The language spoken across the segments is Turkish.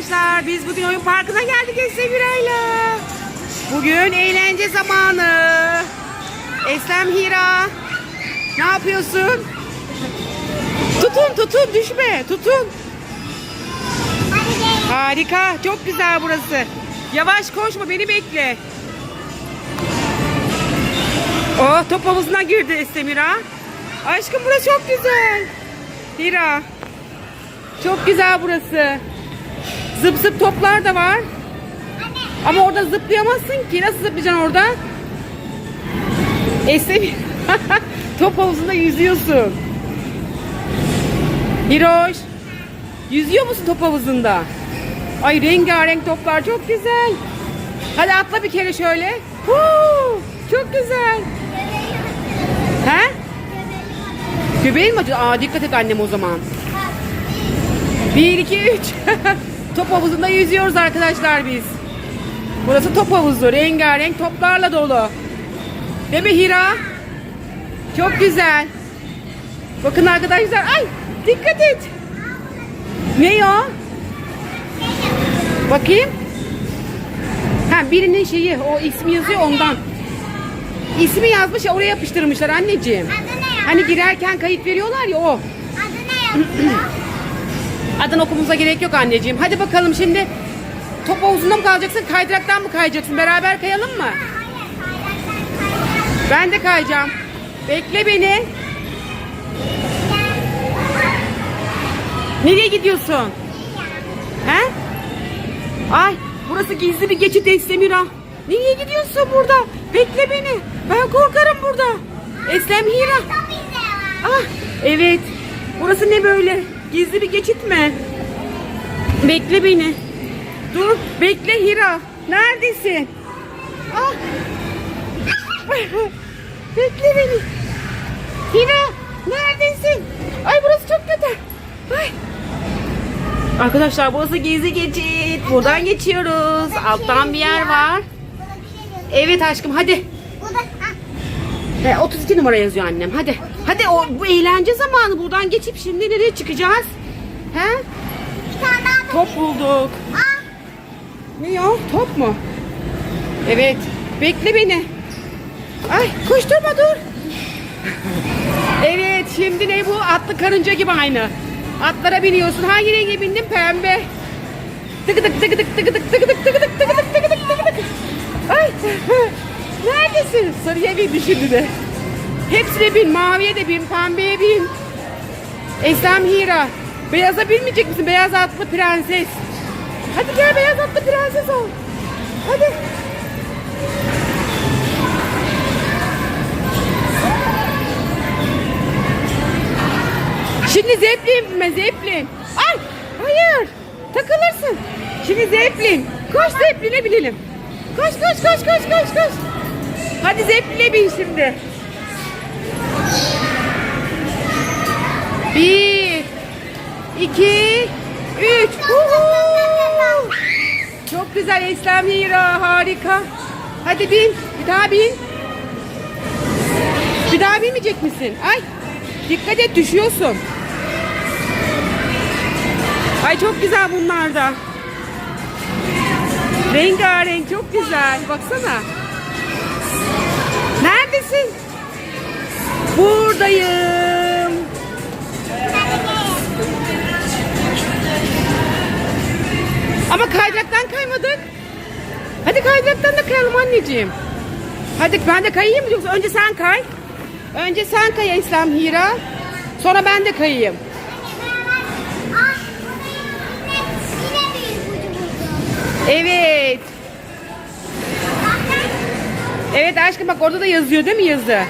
arkadaşlar. Biz bugün oyun parkına geldik Essemira'yla. Bugün eğlence zamanı. Eslem Hira. Ne yapıyorsun? Tutun tutun düşme tutun. Harika çok güzel burası. Yavaş koşma beni bekle. Oh top havuzuna girdi Estemira. Aşkım burası çok güzel. Hira. Çok güzel burası. Zıp zıp toplar da var. Ama orada zıplayamazsın ki. Nasıl zıplayacaksın orada? Estemira. Top havuzunda yüzüyorsun. Hiroş. Yüzüyor musun top havuzunda? Ay rengarenk toplar çok güzel. Hadi atla bir kere şöyle. Huu, çok güzel. He? Göbeğin mi acıyor? Aa dikkat et annem o zaman. Bir, iki, üç. top havuzunda yüzüyoruz arkadaşlar biz. Burası top havuzu. Rengarenk toplarla dolu. Değil mi Hira? Çok güzel. Bakın arkadaşlar. Ay dikkat et. Ne o? Bakayım. Ha birinin şeyi o ismi yazıyor ondan. İsmi yazmış ya oraya yapıştırmışlar anneciğim. Adı ne ya? Hani girerken kayıt veriyorlar ya o. Adı ne yazıyor? Adını okumamıza gerek yok anneciğim. Hadi bakalım şimdi top havuzunda mı kalacaksın kaydıraktan mı kayacaksın? Beraber kayalım mı? Ben de kayacağım. Bekle beni. Nereye gidiyorsun? He? Ay burası gizli bir geçit Eslemira. Nereye gidiyorsun burada? Bekle beni. Ben korkarım burada. Eslem Hira. Ah evet. Burası ne böyle? Gizli bir geçit mi? Bekle beni. Dur bekle Hira. Neredesin? Ah. bekle beni. Hira neredesin? Ay burası çok kötü. Ay. Arkadaşlar burası gizli geçit. Buradan geçiyoruz. Alttan bir yer var. Evet aşkım hadi. He, 32 numara yazıyor annem. Hadi. Hadi o bu eğlence zamanı. Buradan geçip şimdi nereye çıkacağız? He? top. Top bulduk. Aa, Ne o? Top mu? Evet. Bekle beni. Ay koşturma dur. evet şimdi ne bu? Atlı karınca gibi aynı. Atlara biniyorsun. Hangi renge bindin? Pembe. Tıkı tık tıkı tık tıkı tık tıkı tık tıkı tık tıkı tık tıkı tık tıkı tık. Ay. Neredesin? Sarıya bin şimdi de. Hepsine bin. Maviye de bin. Pembeye bin. Eslem Hira. Beyaza binmeyecek misin? Beyaz atlı prenses. Hadi gel beyaz atlı prenses ol. Hadi. Şimdi zeplin mi zeplin? Ay hayır takılırsın. Şimdi zeplin. Koş zepline binelim. Koş koş koş koş koş koş. Hadi zepline bin şimdi. Bir, iki, üç. Çok güzel Eslem Hira harika. Hadi bin bir daha bin. Bir daha binmeyecek misin? Ay dikkat et düşüyorsun. Ay çok güzel bunlar da. Rengarenk çok güzel. Baksana. Anneciğim. Hadi ben de kayayım mı yoksa önce sen kay. Önce sen kay İslam Hira. Sonra ben de kayayım. Evet. Evet aşkım bak orada da yazıyor değil mi yazı?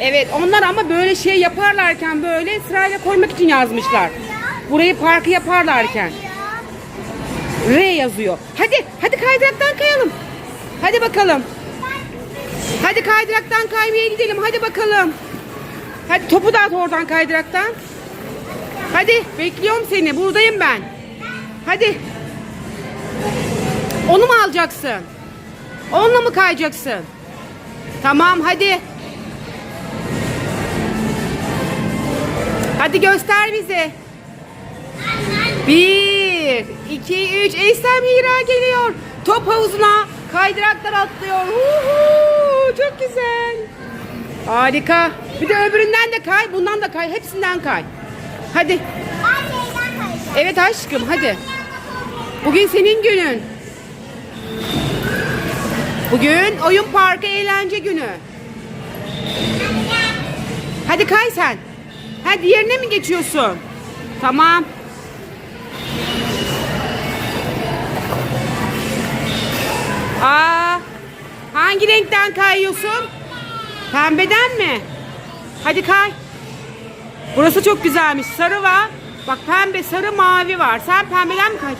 Evet onlar ama böyle şey yaparlarken böyle sırayla koymak için yazmışlar. Burayı parkı yaparlarken. R yazıyor. Hadi hadi kaydıraktan kayalım. Hadi bakalım. Hadi kaydıraktan kaymaya gidelim. Hadi bakalım. Hadi topu da at oradan kaydıraktan. Hadi bekliyorum seni. Buradayım ben. Hadi. Onu mu alacaksın? Onunla mı kayacaksın? Tamam hadi. Hadi göster bize. Bir, iki, üç. Eysem Hira geliyor. Top havuzuna kaydıraklar atlıyor. Uhu, çok güzel. Harika. Bir de öbüründen de kay, bundan da kay. Hepsinden kay. Hadi. Evet aşkım hadi. Bugün senin günün. Bugün oyun parkı eğlence günü. Hadi kay sen. Ha diğerine mi geçiyorsun? Tamam. Aa, hangi renkten kayıyorsun? Pembeden mi? Hadi kay. Burası çok güzelmiş. Sarı var. Bak pembe, sarı, mavi var. Sen pembeden mi kay?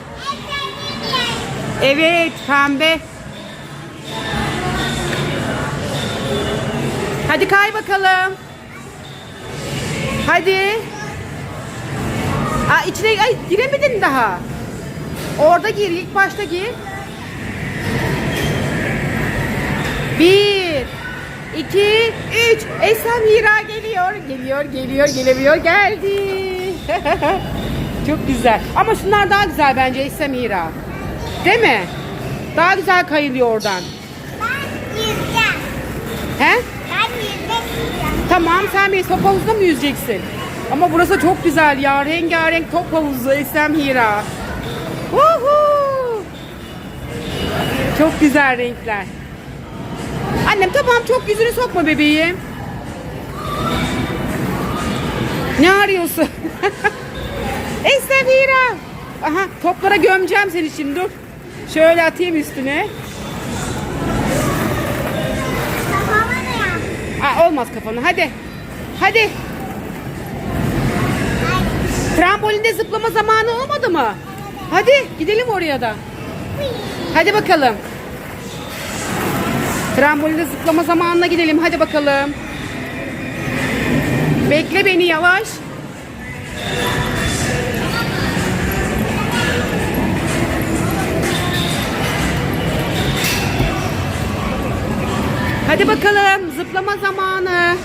Evet, pembe. Hadi kay bakalım. Hadi. Aa, içine ay, giremedin daha. Orada gir, ilk başta gir. Bir, iki, üç. Esem Hira geliyor, geliyor, geliyor, gelebiliyor, geldi. Çok güzel. Ama şunlar daha güzel bence Esem Hira. Değil mi? Daha güzel kayılıyor oradan. Ben yüzeceğim. He? Ben istiyorum. Tamam sen bir top havuzunda mı yüzeceksin? Ama burası çok güzel ya. Rengarenk top havuzu Esem Hira. Woohoo! Çok güzel renkler. Annem tamam çok yüzünü sokma bebeğim. Ne arıyorsun? Esem Hira. Aha toplara gömeceğim seni şimdi dur. Şöyle atayım üstüne. Aa, olmaz kafanı hadi. Hadi. Trambolinde zıplama zamanı olmadı mı? Hadi gidelim oraya da. Hadi bakalım. Trambolinde zıplama zamanına gidelim. Hadi bakalım. Bekle beni yavaş. Hadi bakalım zıplama zamanı.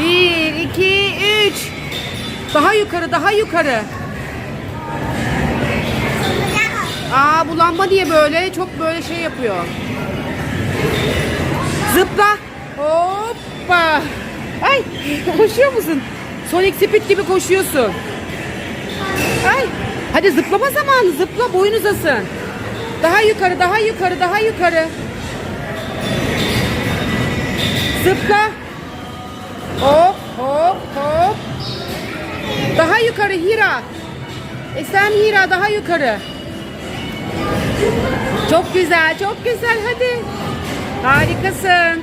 Bir, iki, üç. Daha yukarı, daha yukarı. Aa bu lamba niye böyle? Çok böyle şey yapıyor. Zıpla. Hoppa. Ay koşuyor musun? Sonic Speed gibi koşuyorsun. Ay. Hadi zıplama zamanı. Zıpla boyun uzasın. Daha yukarı, daha yukarı, daha yukarı. Zıpla. Hop hop hop. Daha yukarı Hira. Esen Hira daha yukarı. Çok güzel, çok güzel. Hadi. Harikasın.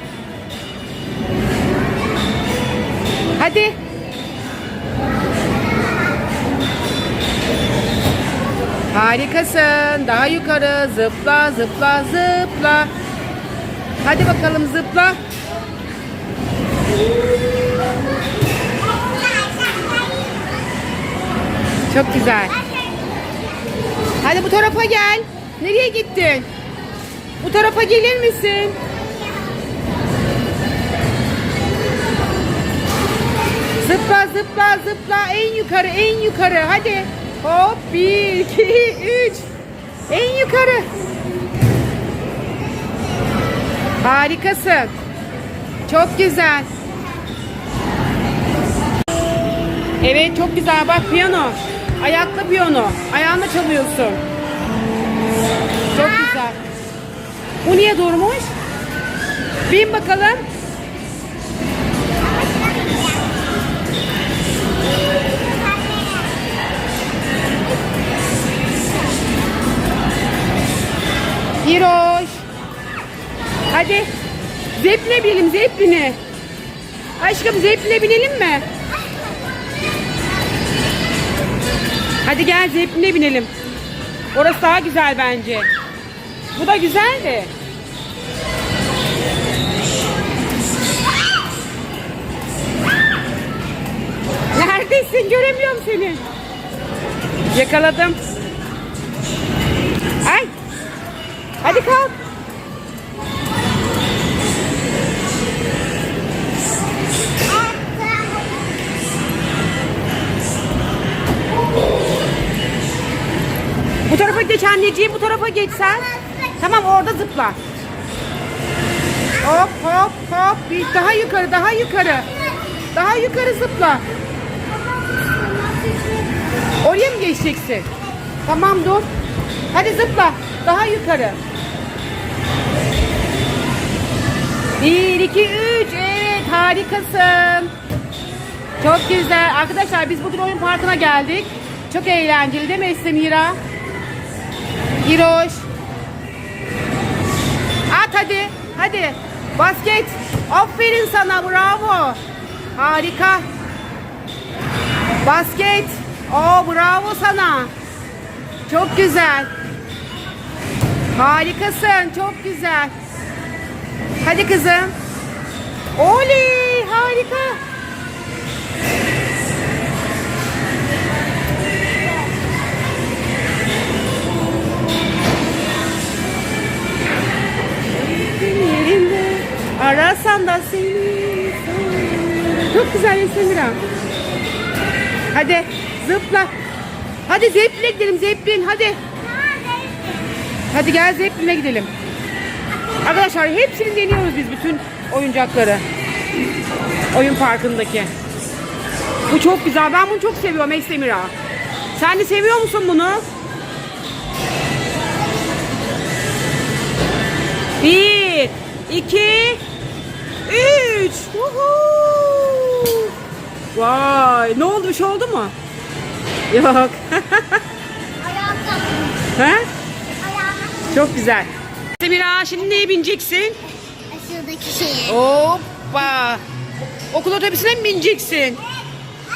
Hadi. Harikasın. Daha yukarı. Zıpla, zıpla, zıpla. Hadi bakalım zıpla. Çok güzel. Hadi bu tarafa gel. Nereye gittin? Bu tarafa gelir misin? Zıpla zıpla zıpla en yukarı en yukarı hadi. Hop bir iki üç. En yukarı. Harikasın. Çok güzel. Evet çok güzel bak piyano. Ayaklı piyano. Ayağınla çalıyorsun. Çok güzel. Bu niye durmuş? Bin bakalım. Zepline. Aşkım zepline binelim mi? Hadi gel zepline binelim. Orası daha güzel bence. Bu da güzel de. Neredesin? Göremiyorum seni. Yakaladım. Ay. Hadi kalk. Bu Anneciğim bu tarafa geç sen. Tamam orada zıpla. Hop hop hop. Bir daha yukarı daha yukarı. Daha yukarı zıpla. Oraya mı geçeceksin? Tamam dur. Hadi zıpla. Daha yukarı. Bir, iki, üç. Evet harikasın. Çok güzel. Arkadaşlar biz bugün oyun parkına geldik. Çok eğlenceli değil mi Estemira? Giroş. At hadi. Hadi. Basket. Aferin sana. Bravo. Harika. Basket. Oo bravo sana. Çok güzel. Harikasın. Çok güzel. Hadi kızım. Oley harika. Arasan da seni Çok güzel Esemira. Hadi zıpla. Hadi zepline gidelim zeplin hadi. Hadi gel zepline gidelim. Arkadaşlar hepsini deniyoruz biz bütün oyuncakları. Oyun parkındaki. Bu çok güzel. Ben bunu çok seviyorum Estemira. Sen de seviyor musun bunu? Bir, iki, üç. Woohoo! Vay, ne oldu? Bir şey oldu mu? Yok. Ayağım. Çok güzel. Semira şimdi neye bineceksin? Şuradaki şeye. Hoppa. Okul otobüsüne mi bineceksin?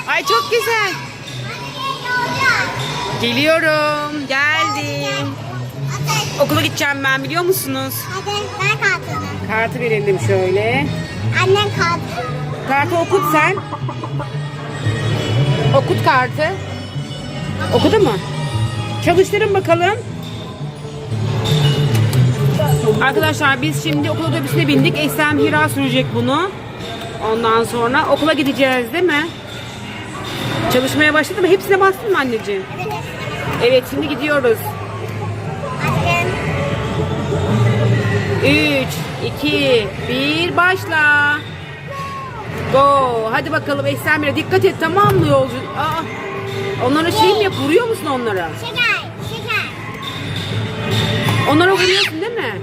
Ay çok güzel. Geliyorum. Geldim. Okula gideceğim ben biliyor musunuz? Hadi ver kartını. Kartı verelim şöyle. Annen kartı. Kartı okut sen. Okut kartı. Okudu mu? Çalıştırın bakalım. Arkadaşlar biz şimdi okul otobüsüne bindik. Esem Hira sürecek bunu. Ondan sonra okula gideceğiz değil mi? Çalışmaya başladı mı? Hepsine bastın mı anneciğim? Evet. Evet şimdi gidiyoruz. Annen. 3, 2, 1 başla. Go. Hadi bakalım Esra dikkat et tamam mı yolcu? Aa, onlara şey mi yap? Vuruyor musun onlara? Şeker. Şeker. Onlara vuruyorsun değil mi?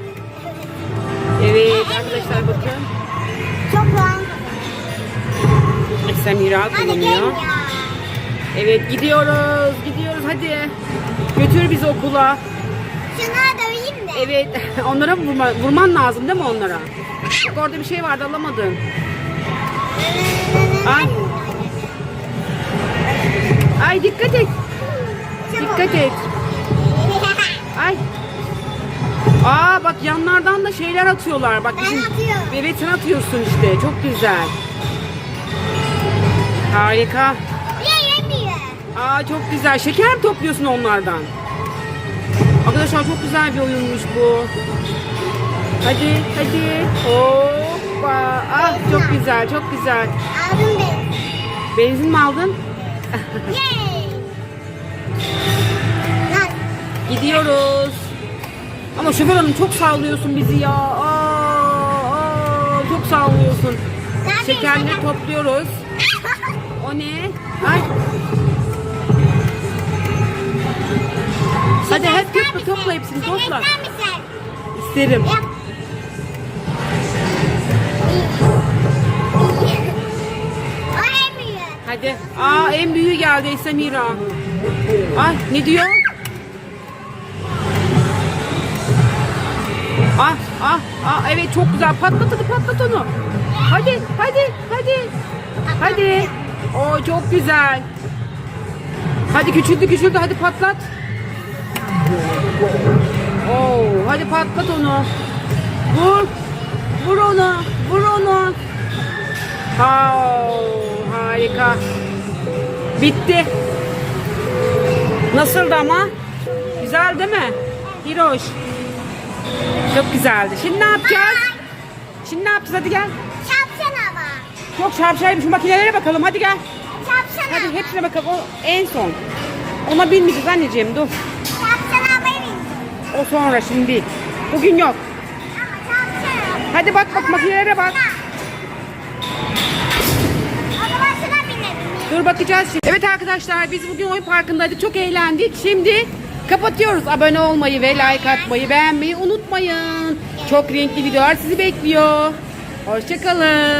Evet arkadaşlar bakın. Çok Hadi gel kullanıyor. Evet gidiyoruz. Gidiyoruz hadi. Götür bizi okula. Şuna döveyim de. Evet onlara vurma, vurman lazım değil mi onlara? Bak orada bir şey vardı alamadın. Ay. Ay dikkat et. Dikkat et. Ay. Aa bak yanlardan da şeyler atıyorlar. Bak bizim. Evet sen atıyorsun işte. Çok güzel. Harika. Aa çok güzel. Şeker mi topluyorsun onlardan? Arkadaşlar çok güzel bir oyunmuş bu. Hadi hadi. Hoppa. Ah çok güzel çok güzel. Aldım ben. Benzin mi aldın? Gidiyoruz. Ama şoför hanım çok sallıyorsun bizi ya. Aa, aa, çok sallıyorsun. Şekerleri topluyoruz. O ne? Ay. Hadi hep topla hepsini topla. Sen ister misin? İsterim. Yap. Hadi. Aa en büyüğü geldi Esamira. Ay ne diyor? Ah ah ah evet çok güzel patlat hadi patlat onu. Hadi hadi hadi. Hadi. O çok güzel. Hadi küçüldü küçüldü hadi patlat. Oo, hadi patlat onu. Vur. Vur onu. Vur onu. Oh, harika. Bitti. Nasıldı ama? Güzel değil mi? Hiroş. Çok güzeldi. Şimdi ne yapacağız? Şimdi ne yapacağız? Hadi gel. Çarpsana ama. Çok şarpşaymış. Şu makinelere bakalım. Hadi gel. Çarpsana. Hadi hepsine bakalım. O en son. Ona binmeyeceğiz anneciğim. Dur. O sonra şimdi. Bugün yok. Hadi bak bak makinelere bak. Dur bakacağız şimdi. Evet arkadaşlar biz bugün oyun parkındaydık. Çok eğlendik. Şimdi kapatıyoruz. Abone olmayı ve like atmayı, beğenmeyi unutmayın. Çok renkli videolar sizi bekliyor. Hoşçakalın.